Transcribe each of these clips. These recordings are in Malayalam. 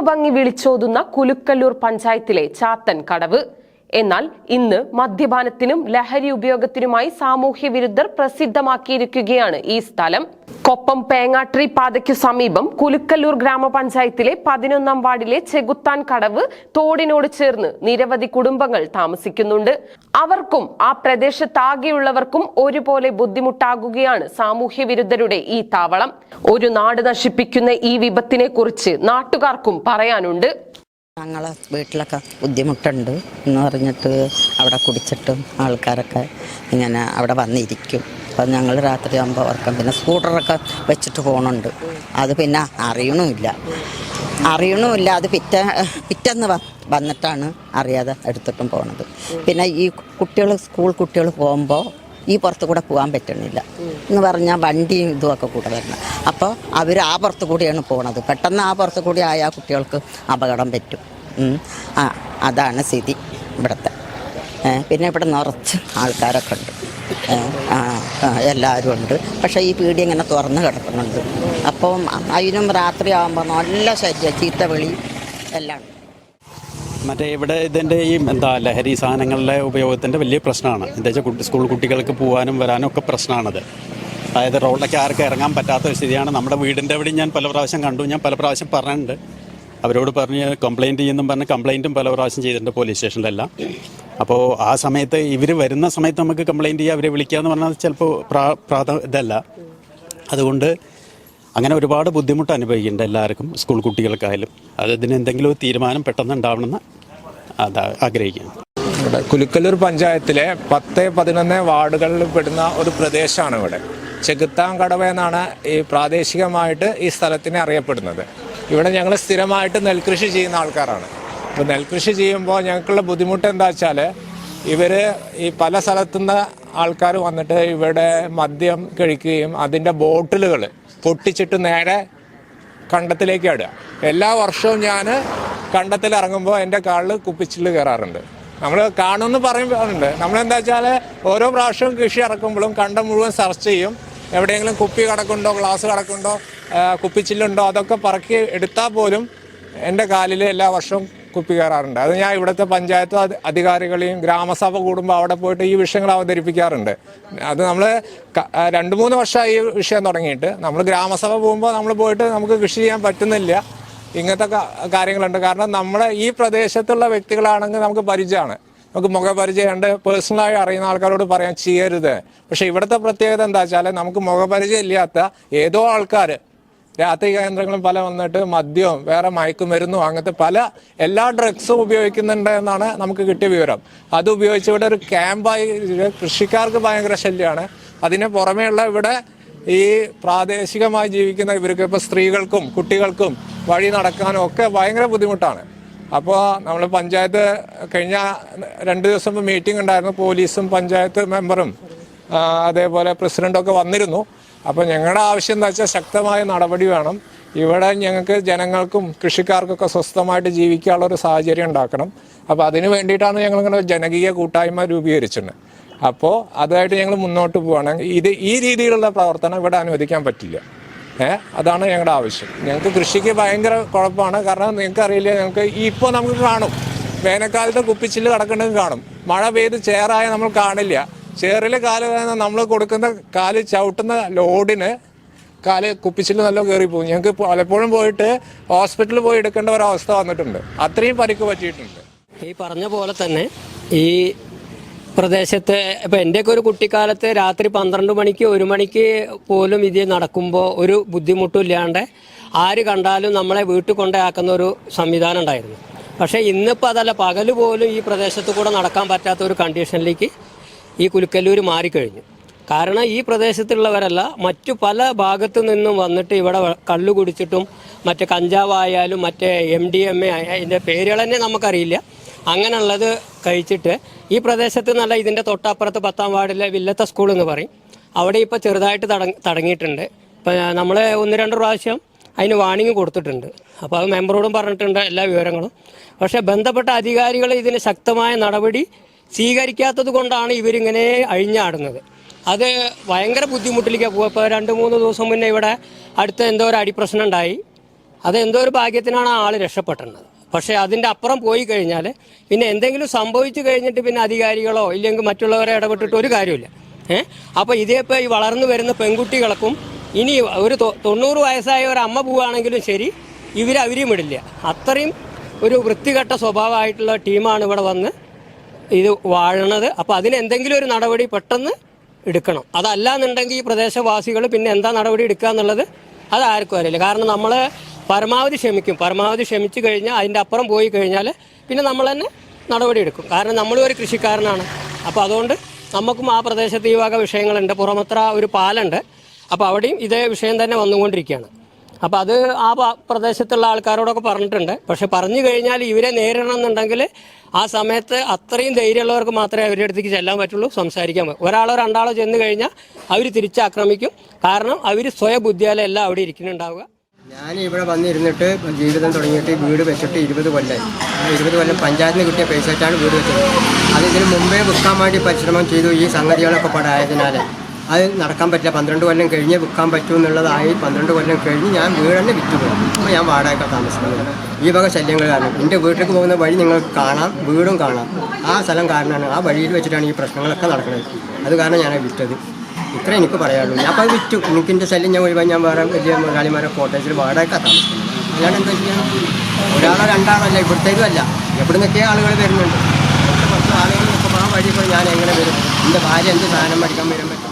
ഗ്രാമഭംഗി വിളിച്ചോതുന്ന കുലുക്കല്ലൂർ പഞ്ചായത്തിലെ ചാത്തൻ കടവ്. എന്നാൽ ഇന്ന് മദ്യപാനത്തിനും ലഹരി ഉപയോഗത്തിനുമായി സാമൂഹ്യ വിരുദ്ധർ പ്രസിദ്ധമാക്കിയിരിക്കുകയാണ് ഈ സ്ഥലം. കൊപ്പം പേങ്ങാട്രി പാതയ്ക്കു സമീപം കുലുക്കല്ലൂർ ഗ്രാമപഞ്ചായത്തിലെ പതിനൊന്നാം വാർഡിലെ ചെകുത്താൻ കടവ് തോടിനോട് ചേർന്ന് നിരവധി കുടുംബങ്ങൾ താമസിക്കുന്നുണ്ട്. അവർക്കും ആ പ്രദേശത്താകെയുള്ളവർക്കും ഒരുപോലെ ബുദ്ധിമുട്ടാകുകയാണ് സാമൂഹ്യ വിരുദ്ധരുടെ ഈ താവളം. ഒരു നാട് നശിപ്പിക്കുന്ന ഈ വിപത്തിനെ കുറിച്ച് നാട്ടുകാർക്കും പറയാനുണ്ട്. ഞങ്ങളെ വീട്ടിലൊക്കെ ബുദ്ധിമുട്ടുണ്ട് എന്ന് പറഞ്ഞിട്ട് അവിടെ കുടിച്ചിട്ടും ആൾക്കാരൊക്കെ ഇങ്ങനെ അവിടെ വന്നിരിക്കും. അപ്പം ഞങ്ങൾ രാത്രി ആകുമ്പോൾ ഉറക്കം പിന്നെ സ്കൂട്ടറൊക്കെ വെച്ചിട്ട് പോകണുണ്ട് അത് പിന്നെ അറിയണമില്ല. അറിയണമില്ല. അത് പിറ്റ പിറ്റെന്ന് വന്നിട്ടാണ് അറിയാതെ എടുത്തിട്ടും പോണത്. പിന്നെ ഈ കുട്ടികൾ സ്കൂൾ കുട്ടികൾ പോകുമ്പോൾ ഈ പുറത്ത് കൂടെ പോകാൻ പറ്റണില്ല. എന്ന് പറഞ്ഞാൽ വണ്ടിയും ഇതുമൊക്കെ കൂടെ വരണം. അപ്പോൾ അവർ ആ പുറത്ത് കൂടിയാണ് പോണത്. പെട്ടെന്ന് ആ പുറത്ത് കൂടി ആയാൽ കുട്ടികൾക്ക് അപകടം പറ്റും. ആ അതാണ് സ്ഥിതി ഇവിടുത്തെ. പിന്നെ ഇവിടെ നിറച്ച് ആൾക്കാരൊക്കെ ഉണ്ട്. എല്ലാവരും ഉണ്ട്. പക്ഷേ ഈ പീടി ഇങ്ങനെ തുറന്ന് കിടക്കുന്നുണ്ട്. അപ്പം അതിനും രാത്രി ആകുമ്പോൾ നല്ല ശല്യം ചീത്ത വിളി എല്ലാം. മറ്റേ ഇവിടെ ഇതിന്റെ ഈ എന്താ ലഹരി സാധനങ്ങളുടെ ഉപയോഗത്തിന്റെ വലിയ പ്രശ്നമാണ്. എന്താ വെച്ചാൽ കുട്ടി സ്കൂൾ കുട്ടികൾക്ക് പോകാനും വരാനും ഒക്കെ പ്രശ്നമാണത്. അതായത് റോഡിലൊക്കെ ആർക്കും ഇറങ്ങാൻ പറ്റാത്ത ഒരു സ്ഥിതിയാണ്. നമ്മുടെ വീടിന്റെ അവിടെ ഞാൻ പല പ്രാവശ്യം കണ്ടു. ഞാൻ പല പ്രാവശ്യം പറഞ്ഞിട്ടുണ്ട്. അവരോട് പറഞ്ഞ് കംപ്ലയിന്റ് ചെയ്യുന്നു പറഞ്ഞ് കംപ്ലയിന്റും പല പ്രാവശ്യം ചെയ്തിട്ടുണ്ട് പോലീസ് സ്റ്റേഷനിലെല്ലാം അപ്പോൾ ആ സമയത്ത് ഇവർ വരുന്ന സമയത്ത് നമുക്ക് കംപ്ലയിന്റ് ചെയ്യുക അവരെ വിളിക്കുക എന്ന് പറഞ്ഞാൽ ചിലപ്പോൾ പ്രാ ഇതല്ല. അതുകൊണ്ട് അങ്ങനെ ഒരുപാട് ബുദ്ധിമുട്ട് അനുഭവിക്കുന്നുണ്ട് എല്ലാവർക്കും സ്കൂൾ കുട്ടികൾക്കായാലും. അത് ഇതിന് എന്തെങ്കിലും തീരുമാനം പെട്ടെന്ന് ഉണ്ടാവണമെന്ന് അത് ആഗ്രഹിക്കുന്നു. ഇവിടെ കുലുക്കല്ലൂർ പഞ്ചായത്തിലെ പത്ത് പതിനൊന്ന് വാർഡുകളിൽ പെടുന്ന ഒരു പ്രദേശമാണ് ഇവിടെ. ചെകുത്താങ്കടവ് എന്നാണ് ഈ പ്രാദേശികമായിട്ട് ഈ സ്ഥലത്തിനെ അറിയപ്പെടുന്നത്. ഇവിടെ ഞങ്ങൾ സ്ഥിരമായിട്ട് നെൽകൃഷി ചെയ്യുന്ന ആൾക്കാരാണ്. അപ്പോൾ നെൽകൃഷി ചെയ്യുമ്പോൾ ഞങ്ങൾക്കുള്ള ബുദ്ധിമുട്ട് എന്താ വെച്ചാൽ ഇവർ ഈ പല സ്ഥലത്തുനിന്ന് ആൾക്കാർ വന്നിട്ട് ഇവിടെ മദ്യം കഴിക്കുകയും അതിന്റെ ബോട്ടിലുകൾ പൊട്ടിച്ചിട്ട് നേരെ കണ്ടത്തിലേക്ക് ഇടുക എല്ലാ വർഷവും ഞാൻ കണ്ടത്തിൽ ഇറങ്ങുമ്പോൾ എന്റെ കാളിൽ കുപ്പിച്ചിൽ കയറാറുണ്ട് നമ്മൾ കാണുമെന്ന് പറയുമ്പോഴുണ്ട് നമ്മളെന്താ വെച്ചാൽ ഓരോ പ്രാവശ്യവും കൃഷി ഇറക്കുമ്പോഴും കണ്ടം മുഴുവൻ സെർച്ച് ചെയ്യും. എവിടെയെങ്കിലും കുപ്പി കിടക്കുന്നുണ്ടോ ഗ്ലാസ് കിടക്കുന്നുണ്ടോ കുപ്പിച്ചില്ലുണ്ടോ അതൊക്കെ പറക്കി എടുത്താൽ പോലും എന്റെ കാലിൽ എല്ലാ വർഷവും കുപ്പി കയറാറുണ്ട്. അത് ഞാൻ ഇവിടുത്തെ പഞ്ചായത്ത് അധി- അധികാരികളെയും ഗ്രാമസഭ കൂടുമ്പോൾ അവിടെ പോയിട്ട് ഈ വിഷയങ്ങൾ അവതരിപ്പിക്കാറുണ്ട്. അത് നമ്മൾ രണ്ട് മൂന്ന് വർഷമായി ഈ വിഷയം തുടങ്ങിയിട്ട്. നമ്മൾ ഗ്രാമസഭ പോകുമ്പോൾ നമ്മൾ പോയിട്ട് നമുക്ക് കൃഷി ചെയ്യാൻ പറ്റുന്നില്ല. ഇങ്ങനത്തെ കാര്യങ്ങളുണ്ട്. കാരണം നമ്മുടെ ഈ പ്രദേശത്തുള്ള വ്യക്തികളാണെങ്കിൽ നമുക്ക് പരിചയമാണ് നമുക്ക് മുഖപരിചയമുണ്ട്. പേഴ്സണലായി അറിയുന്ന ആൾക്കാരോട് പറയാൻ ചെയ്യരുത്. പക്ഷേ ഇവിടുത്തെ പ്രത്യേകത എന്താ വെച്ചാൽ നമുക്ക് മുഖപരിചയം ഇല്ലാത്ത ഏതോ ആൾക്കാർ രാത്രി കേന്ദ്രങ്ങളും പല വന്നിട്ട് മദ്യവും വേറെ മയക്കുമരുന്നും അങ്ങനത്തെ പല എല്ലാ ഡ്രഗ്സും ഉപയോഗിക്കുന്നുണ്ട് എന്നാണ് നമുക്ക് കിട്ടിയ വിവരം. അത് ഉപയോഗിച്ച് ഇവിടെ ഒരു ക്യാമ്പായി കൃഷിക്കാർക്ക് ഭയങ്കര ശല്യമാണ്. അതിന് പുറമേയുള്ള ഇവിടെ ഈ പ്രാദേശികമായി ജീവിക്കുന്ന ഇവർക്ക് ഇപ്പോൾ സ്ത്രീകൾക്കും കുട്ടികൾക്കും വഴി നടക്കാനും ഒക്കെ ഭയങ്കര ബുദ്ധിമുട്ടാണ്. അപ്പോൾ നമ്മൾ പഞ്ചായത്ത് കഴിഞ്ഞ രണ്ട് ദിവസം മീറ്റിംഗ് ഉണ്ടായിരുന്നു. പോലീസും പഞ്ചായത്ത് മെമ്പറും അതേപോലെ പ്രസിഡന്റൊക്കെ വന്നിരുന്നു. അപ്പോൾ ഞങ്ങളുടെ ആവശ്യം എന്താ വെച്ചാൽ ശക്തമായ നടപടി വേണം. ഇവിടെ ഞങ്ങൾക്ക് ജനങ്ങൾക്കും കൃഷിക്കാർക്കൊക്കെ സ്വസ്ഥമായിട്ട് ജീവിക്കാനുള്ള ഒരു സാഹചര്യം ഉണ്ടാക്കണം. അപ്പോൾ അതിന് വേണ്ടിയിട്ടാണ് ഞങ്ങളിങ്ങനെ ജനകീയ കൂട്ടായ്മ രൂപീകരിച്ചത്. അപ്പോൾ അതായിട്ട് ഞങ്ങൾ മുന്നോട്ട് പോവുകയാണ് ഇത് ഈ രീതിയിലുള്ള പ്രവർത്തനം ഇവിടെ അനുവദിക്കാൻ പറ്റില്ല. ഏഹ് അതാണ് ഞങ്ങളുടെ ആവശ്യം. ഞങ്ങൾക്ക് കൃഷിക്ക് ഭയങ്കര കുഴപ്പമാണ് കാരണം നിങ്ങൾക്ക് അറിയില്ല ഞങ്ങൾക്ക് ഇപ്പോൾ നമുക്ക് കാണും. വേനൽക്കാലത്ത് കുപ്പിച്ചിൽ കിടക്കുന്നത് കാണും. മഴ പെയ്ത് ചേറായ നമ്മൾ കാണില്ല. ചേറിൽ കാൽ നമ്മൾ കൊടുക്കുന്ന കാൽ ചവിട്ടുന്ന ലോഡിന് കാൽ കുപ്പിച്ചിൽ നല്ല കയറി പോകും. ഞങ്ങൾക്ക് പലപ്പോഴും പോയിട്ട് ഹോസ്പിറ്റലിൽ പോയി എടുക്കേണ്ട ഒരവസ്ഥ വന്നിട്ടുണ്ട്. അത്രയും പരിക്ക് പറ്റിയിട്ടുണ്ട്. ഈ പറഞ്ഞ പോലെ തന്നെ ഈ പ്രദേശത്തെ ഇപ്പം എന്റെയൊക്കെ ഒരു കുട്ടിക്കാലത്ത് രാത്രി പന്ത്രണ്ട് മണിക്ക് ഒരു മണിക്ക് പോലും ഇത് നടക്കുമ്പോൾ ഒരു ബുദ്ധിമുട്ടും ഇല്ലാണ്ട് ആര് കണ്ടാലും നമ്മളെ വീട്ടിൽ കൊണ്ടാക്കുന്ന ഒരു സംവിധാനം ഉണ്ടായിരുന്നു. പക്ഷേ ഇന്നിപ്പോൾ അതല്ല പകൽ പോലും ഈ പ്രദേശത്ത് കൂടെ നടക്കാൻ പറ്റാത്ത ഒരു കണ്ടീഷനിലേക്ക് ഈ കുലുക്കല്ലൂർ മാറിക്കഴിഞ്ഞു. കാരണം ഈ പ്രദേശത്തുള്ളവരല്ല മറ്റു പല ഭാഗത്തു നിന്നും വന്നിട്ട് ഇവിടെ കള്ളു കുടിച്ചിട്ടും മറ്റേ കഞ്ചാവായാലും മറ്റേ എം ഡി എം എ അതിന്റെ പേരുകൾ തന്നെ നമുക്കറിയില്ല. അങ്ങനെയുള്ളത് കഴിച്ചിട്ട് ഈ പ്രദേശത്ത് നല്ല ഇതിന്റെ തൊട്ടപ്പുറത്ത് പത്താം വാർഡിലെ വില്ലത്ത സ്കൂൾ എന്ന് പറയും. അവിടെ ഇപ്പോൾ ചെറുതായിട്ട് തട- തടങ്ങിയിട്ടുണ്ട്. ഇപ്പം നമ്മൾ ഒന്ന് രണ്ട് പ്രാവശ്യം അതിന് വാണിംഗ് കൊടുത്തിട്ടുണ്ട്. അപ്പോൾ അത് മെമ്പറോടും പറഞ്ഞിട്ടുണ്ട് എല്ലാ വിവരങ്ങളും. പക്ഷേ ബന്ധപ്പെട്ട അധികാരികൾ ഇതിന് ശക്തമായ നടപടി സ്വീകരിക്കാത്തത് കൊണ്ടാണ് ഇവരിങ്ങനെ അഴിഞ്ഞാടുന്നത്. അത് ഭയങ്കര ബുദ്ധിമുട്ടിലേക്ക് പോകും ഇപ്പോൾ രണ്ട് മൂന്ന് ദിവസം മുന്നേ ഇവിടെ അടുത്ത എന്തോ ഒരു അടിപ്രശ്നം ഉണ്ടായി. അത് എന്തോ ഒരു ഭാഗ്യത്തിനാണ് ആൾ രക്ഷപ്പെട്ടത് പക്ഷേ അതിന്റെ അപ്പുറം പോയി കഴിഞ്ഞാൽ പിന്നെ എന്തെങ്കിലും സംഭവിച്ചു കഴിഞ്ഞിട്ട് പിന്നെ അധികാരികളോ ഇല്ലെങ്കിൽ മറ്റുള്ളവരെ ഇടപെട്ടിട്ട് ഒരു കാര്യമില്ല ഏഹ് അപ്പോൾ ഇതേപ്പോൾ ഈ വളർന്നു വരുന്ന പെൺകുട്ടികൾക്കും ഇനി ഒരു തൊണ്ണൂറ് വയസ്സായ ഒരു അമ്മ പോവുകയാണെങ്കിലും ശരി ഇവർ അവരെയും വിടില്ല. അത്രയും ഒരു വൃത്തികെട്ട സ്വഭാവമായിട്ടുള്ള ടീമാണ് ഇവിടെ വന്ന് ഇത് വാഴണത്. അപ്പോൾ അതിന് എന്തെങ്കിലും ഒരു നടപടി പെട്ടെന്ന് എടുക്കണം. അതല്ല എന്നുണ്ടെങ്കിൽ ഈ പ്രദേശവാസികൾ പിന്നെ എന്താ നടപടി എടുക്കുക എന്നുള്ളത് അത് ആർക്കും അറിയില്ല. കാരണം നമ്മൾ പരമാവധി ക്ഷമിക്കും. പരമാവധി ക്ഷമിച്ചു കഴിഞ്ഞാൽ അതിന്റെ അപ്പുറം പോയി കഴിഞ്ഞാൽ പിന്നെ നമ്മൾ തന്നെ നടപടി എടുക്കും. കാരണം നമ്മളും ഒരു കൃഷിക്കാരനാണ്. അപ്പോൾ അതുകൊണ്ട് നമുക്കും ആ പ്രദേശത്ത് ഈ വക വിഷയങ്ങളുണ്ട്. പുറമത്ര ഒരു പാലുണ്ട്. അപ്പോൾ അവിടെയും ഇതേ വിഷയം തന്നെ വന്നുകൊണ്ടിരിക്കുകയാണ്. അപ്പോൾ അത് ആ പ്രദേശത്തുള്ള ആൾക്കാരോടൊക്കെ പറഞ്ഞിട്ടുണ്ട്. പക്ഷെ പറഞ്ഞു കഴിഞ്ഞാൽ ഇവരെ നേരിടണം എന്നുണ്ടെങ്കിൽ ആ സമയത്ത് അത്രയും ധൈര്യമുള്ളവർക്ക് മാത്രമേ അവരുടെ അടുത്തേക്ക് ചെല്ലാൻ പറ്റുള്ളൂ സംസാരിക്കാൻ പറ്റും ഒരാളോ രണ്ടാളോ ചെന്ന് കഴിഞ്ഞാൽ അവർ തിരിച്ചാക്രമിക്കും. കാരണം അവർ സ്വയബുദ്ധിയാലല്ല എല്ലാം അവിടെ ഇരിക്കുന്നുണ്ടാവുക. ഞാൻ ഇവിടെ വന്നിരുന്നിട്ട് ജീവിതം തുടങ്ങിയിട്ട് വീട് വെച്ചിട്ട് ഇരുപത് കൊല്ലം. ഇരുപത് കൊല്ലം പഞ്ചായത്തിന് കിട്ടിയ പൈസ വെച്ചാണ് വീട് വെച്ചത്. അത് ഇതിന് മുമ്പേ വിൽക്കാൻ വേണ്ടി പരിശ്രമം ചെയ്തു ഈ സംഗതികളൊക്കെ പടായതിനാൽ അത് നടക്കാൻ പറ്റില്ല. പന്ത്രണ്ട് കൊല്ലം കഴിഞ്ഞ് വിൽക്കാൻ പറ്റൂ എന്നുള്ളതായി പന്ത്രണ്ട് കൊല്ലം കഴിഞ്ഞ് ഞാൻ വീട് തന്നെ വിറ്റുപോയി. അപ്പോൾ ഞാൻ വാടക താമസിക്കുന്നത്. ഈ വക ശല്യങ്ങൾ കാരണം എന്റെ വീട്ടിലേക്ക് പോകുന്ന വഴി നിങ്ങൾക്ക് കാണാം വീടും കാണാം. ആ സ്ഥലം കാരണമാണ് ആ വഴിയിൽ വെച്ചിട്ടാണ് ഈ പ്രശ്നങ്ങളൊക്കെ നടക്കുന്നത്. അത് കാരണം ഞാൻ വിറ്റത്. ഇത്ര എനിക്ക് പറയാനുള്ളൂ. ഞാൻ അപ്പോൾ വിറ്റു. എനിക്ക് എന്റെ ശല്യം ഞാൻ ഒഴിവാൻ ഞാൻ വേറെ വലിയ മുതലാളിമാരെ കോട്ടേജിൽ വാടക താമസിക്കുന്നത്. അല്ലാണ്ട് എന്താ ചെയ്യാം? ഒരാളോ രണ്ടാളല്ല ഇവിടുത്തേതും അല്ല. എവിടെ നിന്നൊക്കെ ആളുകൾ വരുന്നുണ്ട് കുറച്ച് ആളുകൾ ഇപ്പോൾ ആ വഴി ഇപ്പോൾ ഞാൻ എങ്ങനെ വരും? എന്റെ ഭാര്യ എന്ത് സാധനം മേടിക്കാൻ വരാൻ പറ്റും?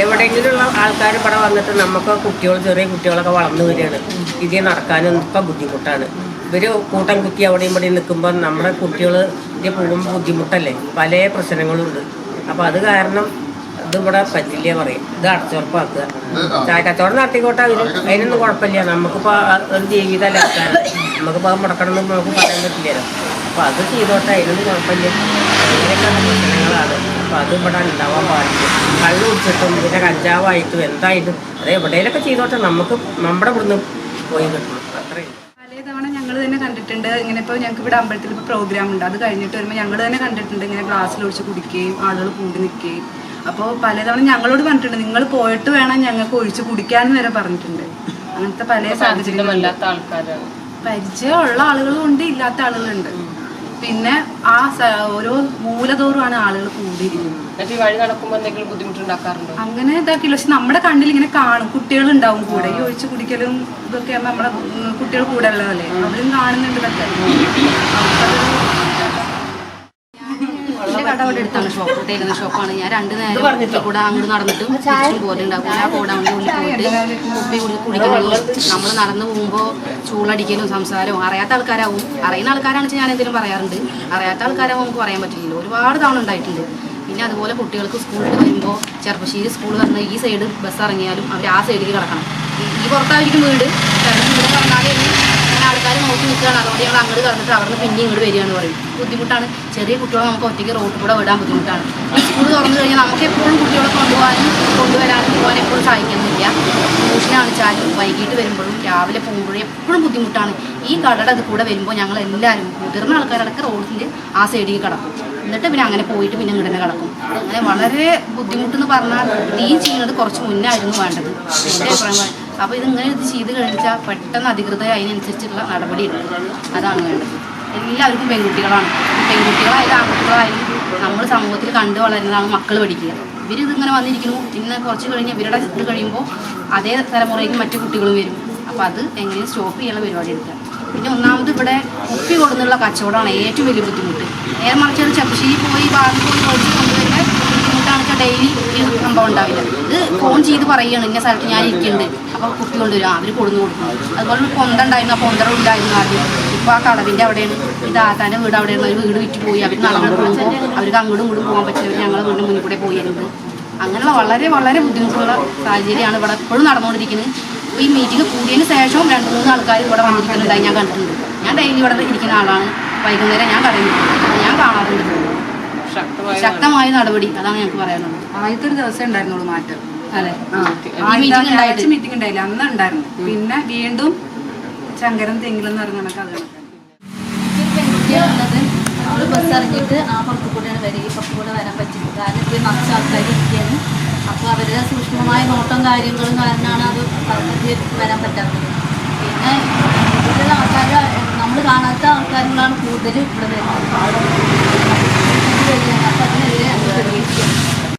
എവിടെയെങ്കിലുള്ള ആൾക്കാർ ഇവിടെ വന്നിട്ട് നമുക്ക് കുട്ടികൾ ചെറിയ കുട്ടികളൊക്കെ വളർന്നു വരികയാണ്. ഇതിൽ നടക്കാനും ഇപ്പം ബുദ്ധിമുട്ടാണ്. ഇവർ കൂട്ടം കുത്തി അവിടെയും ഇവിടെയും നിൽക്കുമ്പോൾ നമ്മുടെ കുട്ടികൾ ഇതിൽ പോകുമ്പോൾ ബുദ്ധിമുട്ടല്ലേ? പല പ്രശ്നങ്ങളുണ്ട് അപ്പോൾ അത് കാരണം ഇത് ഇവിടെ പറ്റില്ല പറയും. ഇത് അടച്ചുറപ്പാക്കുക. ചായക്കച്ചവടം നടത്തിക്കോട്ടെ അവർ അതിനൊന്നും കുഴപ്പമില്ല. നമുക്കിപ്പോൾ ഒരു ജീവിതമല്ല നമുക്കിപ്പോൾ അത് മുടക്കണമെന്ന് നമുക്ക് പറയാൻ പറ്റില്ലല്ലോ. അപ്പോൾ അത് ചെയ്തോട്ടെ അതിനൊന്നും കുഴപ്പമില്ല. അങ്ങനെയൊക്കെയുള്ള പ്രശ്നങ്ങളാണ്. അപ്പോൾ അത് ഇവിടെ ഉണ്ടാവാൻ പാടില്ല. കള്ളു കുടിച്ചിട്ടും പിന്നെ കഞ്ചാവായിട്ടും എന്തായിട്ടും അത് എവിടെയെങ്കിലൊക്കെ ചെയ്തോട്ടെ നമുക്ക് നമ്മുടെ ഇവിടുന്ന് പോയി കിട്ടണം. അത്രയും തവണ ഞങ്ങൾ തന്നെ കണ്ടിട്ടുണ്ട്. ഇങ്ങനെ ഇപ്പോൾ ഞങ്ങൾക്ക് ഇവിടെ അമ്പലത്തിൽ ഇപ്പോൾ പ്രോഗ്രാം ഉണ്ട്. അത് കഴിഞ്ഞിട്ട് വരുമ്പോൾ ഞങ്ങൾ തന്നെ കണ്ടിട്ടുണ്ട്. ഇങ്ങനെ ഗ്ലാസ്സിൽ ഒഴിച്ച് കുടിക്കുകയും ആളുകൾ കൂടി നിൽക്കുകയും. അപ്പോൾ പലതവണ ഞങ്ങളോട് പറഞ്ഞിട്ടുണ്ട്. നിങ്ങൾ പോയിട്ട് വേണം ഞങ്ങൾക്ക് ഒഴിച്ച് കുടിക്കാൻ വരെ പറഞ്ഞിട്ടുണ്ട്. അങ്ങനത്തെ പല സാഹചര്യങ്ങളും. ആൾക്കാരാണ്. പരിചയമുള്ള ആളുകളും ഉണ്ട് ഇല്ലാത്ത ആളുകളുണ്ട് പിന്നെ ആ ഓരോ മൂലതോറുമാണ് ആളുകൾ കൂടിയിരിക്കുന്നത്. വഴി നടക്കുമ്പോൾ എന്തെങ്കിലും ബുദ്ധിമുട്ടുണ്ടാക്കാറുണ്ടോ? അങ്ങനെ ഇതാക്കില്ല പക്ഷെ നമ്മുടെ കണ്ണിൽ ഇങ്ങനെ കാണും. കുട്ടികൾ ഉണ്ടാവും കൂടെ. ഈ ഒഴിച്ച് കുടിക്കലും ഇതൊക്കെ നമ്മുടെ കുട്ടികൾ കൂടെ ഉള്ളതല്ലേ? അവരും കാണുന്നുണ്ട് ഇതൊക്കെ അവിടെ അടുത്താണ് ഷോപ്പ് ടൈലറിംഗ് ഷോപ്പാണ് ഞാൻ രണ്ട് നേരം കൂടെ അങ്ങോട്ട് നടന്നിട്ടും പോലെ പോലുണ്ടാവും ആ കോടാവുന്ന ഉള്ളിൽ പോയിട്ട് കുപ്പി കുടി കുടിക്കുന്നതും നമ്മൾ നടന്നു പോകുമ്പോൾ ചൂളടിക്കലും സംസാരവും അറിയാത്ത ആൾക്കാരാവും. അറിയുന്ന ആൾക്കാരാണെന്ന് വെച്ചാൽ ഞാൻ എന്തെങ്കിലും പറയാറുണ്ട്. അറിയാത്ത ആൾക്കാരാവും നമുക്ക് പറയാൻ പറ്റില്ല ഒരുപാട് തവണ ഉണ്ടായിട്ടുണ്ട്. പിന്നെ അതുപോലെ കുട്ടികൾക്ക് സ്കൂളിൽ വരുമ്പോൾ ചെറുപ്പശ്ശേരി സ്കൂൾ വന്ന് ഈ സൈഡ് ബസ് ഇറങ്ങിയാലും അവർ ആ സൈഡിൽ കിടക്കണം. ഈ- പുറത്തായിരിക്കും വീട്. ഇവിടെ പറഞ്ഞാൽ അതുകൊണ്ട് ഞങ്ങൾ അങ്ങോട്ട് കടന്നിട്ട് അവിടെ നിന്ന് പിന്നെ ഇങ്ങോട്ട് വരികയെന്ന് പറയും. ബുദ്ധിമുട്ടാണ്. ചെറിയ കുട്ടികളെ നമുക്ക് ഒറ്റയ്ക്ക് റോഡ് കൂടെ വിടാൻ ബുദ്ധിമുട്ടാണ്. ഈ സ്കൂൾ തുറന്നു കഴിഞ്ഞാൽ നമുക്ക് എപ്പോഴും കുട്ടികളെ കൊണ്ടുപോകാനും കൊണ്ടുവരാനും പോകാൻ എപ്പോഴും സഹായിക്കുന്നില്ല. ട്യൂഷനാണിച്ചാലും വൈകിട്ട് വരുമ്പോഴും രാവിലെ പോകുമ്പോഴും എപ്പോഴും ബുദ്ധിമുട്ടാണ്. ഈ കടയുടെ അത് കൂടെ വരുമ്പോൾ ഞങ്ങൾ എല്ലാവരും മുതിർന്ന ആൾക്കാരടക്കം റോഡിന്റെ ആ സൈഡിൽ കിടക്കും. എന്നിട്ട് പിന്നെ അങ്ങനെ പോയിട്ട് പിന്നെ ഇങ്ങനെ കിടക്കും. അങ്ങനെ വളരെ ബുദ്ധിമുട്ടെന്ന് പറഞ്ഞാൽ നീ ചെയ്യുന്നത് കുറച്ച് മുന്നായിരുന്നു വേണ്ടത്. എന്റെ അഭിപ്രായം അപ്പോൾ ഇതിങ്ങനെ ഇത് ചെയ്ത് കഴിഞ്ഞാൽ പെട്ടെന്ന് അധികൃതർ അതിനനുസരിച്ചുള്ള നടപടി എടുക്കും. അതാണ് വേണ്ടത്. എല്ലാവർക്കും പെൺകുട്ടികളാണ്. പെൺകുട്ടികളായാലും ആൺകുട്ടികളായാലും നമ്മൾ സമൂഹത്തിൽ കണ്ടു വളരുന്നതാണ് മക്കൾ പഠിക്കുക. ഇവരിതിങ്ങനെ വന്നിരിക്കുന്നു. ഇന്ന് കുറച്ച് കഴിഞ്ഞ് ഇവരുടെ ഇത് കഴിയുമ്പോൾ അതേ തലമുറയ്ക്ക് മറ്റു കുട്ടികളും വരും. അപ്പോൾ അത് എങ്ങനെയും സ്റ്റോപ്പ് ചെയ്യാനുള്ള പരിപാടി എടുക്കുക. പിന്നെ ഒന്നാമത് ഇവിടെ കുപ്പി കൊടുന്നുള്ള കച്ചവടമാണ് ഏറ്റവും വലിയ ബുദ്ധിമുട്ട്. നേരെ മറിച്ച് ഒരു പോയി ഭാഗത്ത് പോയി മേടിച്ച് കൊണ്ടുവരുന്ന ബുദ്ധിമുട്ടാണ് വെച്ചാൽ ഡെയിലി ഈ സംഭവം ഉണ്ടാവില്ല. ഇത് ഫോൺ ചെയ്ത് പറയുകയാണ് ഇന്ന സ്ഥലത്ത് ഞാൻ ഇരിക്കുന്നുണ്ട്. അപ്പോൾ കുപ്പി കൊണ്ടുവരും. അവർ കൊടുന്നു കൊടുക്കും. അതുപോലെ പൊന്ത ഉണ്ടായിരുന്നു. ആ പൊന്തറ ഉണ്ടായിരുന്നു ആദ്യം ഇപ്പോൾ ആ കടവിന്റെ അവിടെയാണ്. ഈ വീട് അവിടെയാണ്. ഒരു വീട് വിറ്റ് പോയി. അവർ നടന്നു പോകുമ്പോൾ അവർക്ക് അങ്ങോട്ടും ഇങ്ങോട്ടും പോകാൻ പറ്റില്ല ഞങ്ങളെ വീടിന്റെ മുന്നിൽ കൂടെ പോയിരുന്നു അങ്ങനെയുള്ള വളരെ വളരെ ബുദ്ധിമുട്ടുള്ള സാഹചര്യമാണ് ഇവിടെ എപ്പോഴും നടന്നുകൊണ്ടിരിക്കുന്നത്. ഈ മീറ്റിംഗ് കൂടിയതിന് ശേഷവും രണ്ട് മൂന്ന് ആൾക്കാർ ഇവിടെ വന്നിരിക്കുന്നുണ്ടായി ഞാൻ കണ്ടിട്ടുണ്ട്. ഞാൻ ഡെയിലി ഇവിടെ ഇരിക്കുന്ന ആളാണ്. വൈകുന്നേരം ഞാൻ കടയിൽ. ഞാൻ കാണാറുണ്ട്. ശക്തമായ നടപടി. അതാണ് ഞങ്ങൾക്ക് പറയാനുള്ളത്. ആദ്യത്തെ ഒരു ദിവസം ഉണ്ടായിരുന്നുള്ളൂ മാറ്റം. അതെ. മീറ്റിംഗ് മീറ്റിംഗ് ഉണ്ടായില്ല. അന്ന് ഉണ്ടായിരുന്നു. പിന്നെ വീണ്ടും ശങ്കരൻ തെങ്ങിലെന്ന് പറഞ്ഞ കണക്ക് അത് കണക്കാണ് ബസ് ഇറങ്ങിയിട്ട് ആ പുറത്തു കൂടെയാണ് വരിക. ഈ പുറത്തു കൂടെ വരാൻ പറ്റില്ല. കാരണം ഇത് നിറച്ച ആൾക്കാർ ഇരിക്കുകയാണ് അപ്പോൾ അവരുടെ സൂക്ഷ്മമായ നോട്ടം കാര്യങ്ങളും കാരണമാണ് അത് വരാൻ പറ്റാത്തത്. പിന്നെ കൂടുതൽ ആൾക്കാർ നമ്മൾ കാണാത്ത ആൾക്കാരുകളാണ് കൂടുതലും ഇവിടെ വരുന്നത്. അപ്പോൾ അതിനെതിരെ നമ്മൾ പ്രതികരിക്കുക